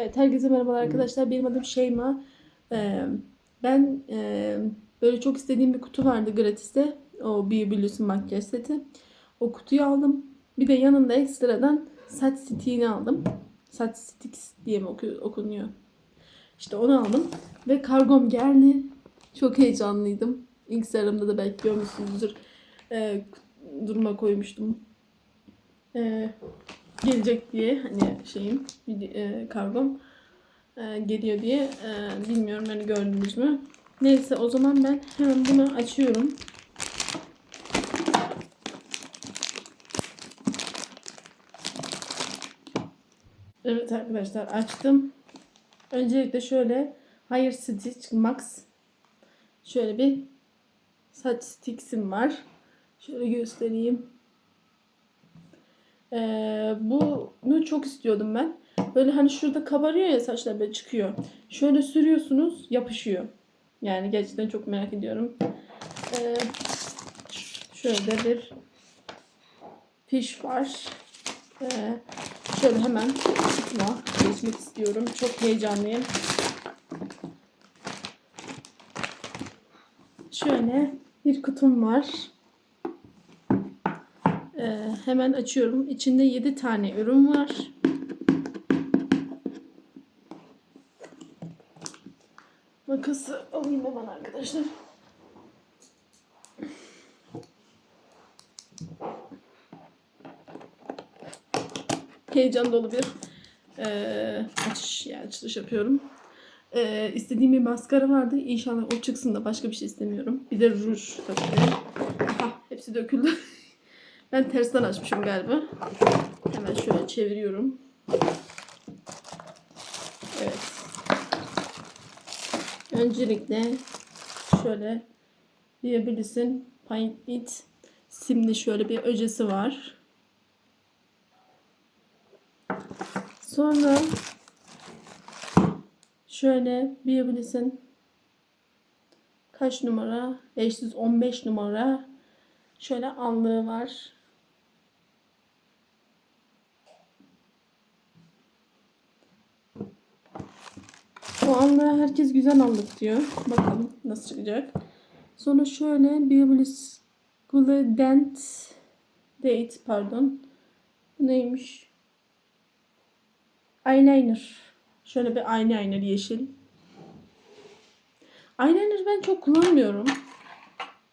Evet, herkese merhabalar arkadaşlar. Benim adım Şeyma. Ee, ben e, böyle çok istediğim bir kutu vardı gratis'te. O Biobilus'un makyaj seti. O kutuyu aldım. Bir de yanında ekstradan saç stick'ini aldım. Saç sticks diye mi oku- okunuyor? İşte onu aldım. Ve kargom geldi. Çok heyecanlıydım. Instagram'da da belki görmüşsünüzdür. Ee, duruma koymuştum. Ee, gelecek diye hani şeyim e, kargom e, geliyor diye e, bilmiyorum hani gördünüz mü? Neyse o zaman ben hemen bunu açıyorum. Evet arkadaşlar açtım. Öncelikle şöyle Higher Stitch Max şöyle bir saç sticksim var. Şöyle göstereyim. Ee, bunu çok istiyordum ben. Böyle hani şurada kabarıyor ya saçlar böyle çıkıyor. Şöyle sürüyorsunuz yapışıyor. Yani gerçekten çok merak ediyorum. Ee, şöyle bir fiş var. Ee, şöyle hemen kutuma geçmek istiyorum. Çok heyecanlıyım. Şöyle bir kutum var. Ee, hemen açıyorum. İçinde 7 tane ürün var. Makası alayım hemen arkadaşlar. Heyecan dolu bir eee açış yani açılış yapıyorum. Eee istediğim bir maskara vardı. İnşallah o çıksın da başka bir şey istemiyorum. Bir de ruj tabii. Aha, hepsi döküldü. Ben tersten açmışım galiba. Hemen şöyle çeviriyorum. Evet. Öncelikle şöyle diyebilirsin Paint It simli şöyle bir öcesi var. Sonra şöyle diyebilirsin kaç numara? 515 numara şöyle anlığı var. Anlığı herkes güzel aldık diyor. Bakalım nasıl çıkacak. Sonra şöyle Biobliss Glident Date pardon. Neymiş? Eyeliner. Şöyle bir eyeliner yeşil. Eyeliner ben çok kullanmıyorum.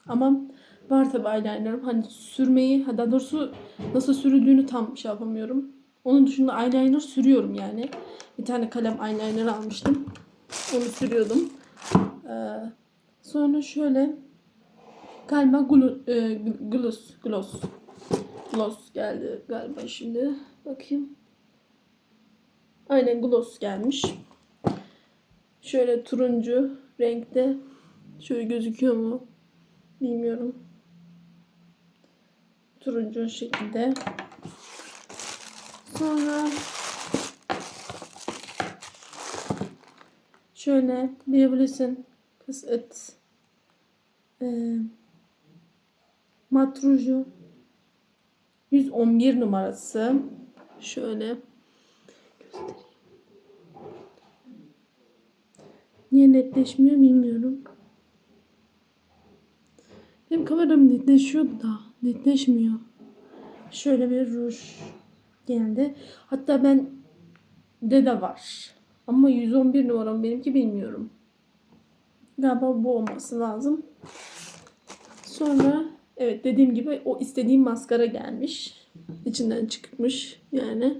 Ama var tabi eyelinerım. Hani sürmeyi, ha daha doğrusu nasıl sürüldüğünü tam şey yapamıyorum. Onun dışında eyeliner sürüyorum yani. Bir tane kalem eyeliner almıştım. Onu sürüyordum. Ee, sonra şöyle galiba glu, e, gloss, gloss, gloss geldi galiba şimdi. Bakayım. Aynen gloss gelmiş. Şöyle turuncu renkte. Şöyle gözüküyor mu? Bilmiyorum. Turuncu şekilde. Sonra şöyle diyebilirsin. Kız et. Ee, mat ruju 111 numarası. Şöyle göstereyim. Niye netleşmiyor bilmiyorum. Benim kameram netleşiyordu da netleşmiyor. Şöyle bir ruj geldi. Hatta ben de de var. Ama 111 numaram benimki bilmiyorum. Galiba bu olması lazım. Sonra evet dediğim gibi o istediğim maskara gelmiş. İçinden çıkmış yani.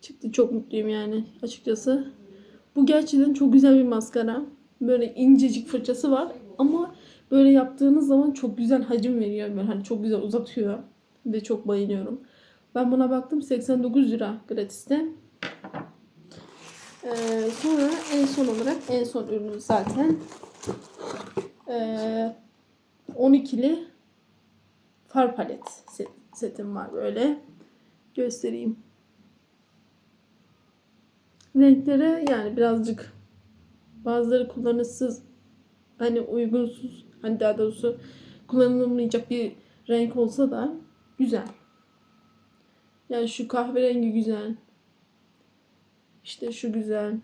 Çıktı çok mutluyum yani açıkçası. Bu gerçekten çok güzel bir maskara. Böyle incecik fırçası var ama böyle yaptığınız zaman çok güzel hacim veriyor. Böyle hani çok güzel uzatıyor ve çok bayılıyorum. Ben buna baktım 89 lira gratiste. Ee, sonra en son olarak en son ürünü zaten ee, 12'li far palet set, setim var böyle. Göstereyim. Renkleri yani birazcık bazıları kullanışsız hani uygunsuz hani daha doğrusu kullanılmayacak bir renk olsa da güzel. Yani şu kahverengi güzel. İşte şu güzel.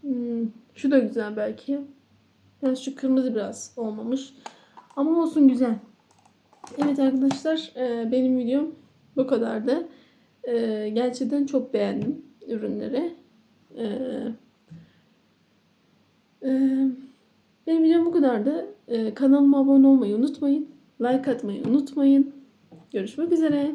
Hmm, şu da güzel belki. Yani şu kırmızı biraz olmamış. Ama olsun güzel. Evet arkadaşlar e, benim videom bu kadardı. E, gerçekten çok beğendim ürünleri. E, benim videom bu kadardı. Kanalıma abone olmayı unutmayın. Like atmayı unutmayın. Görüşmek üzere.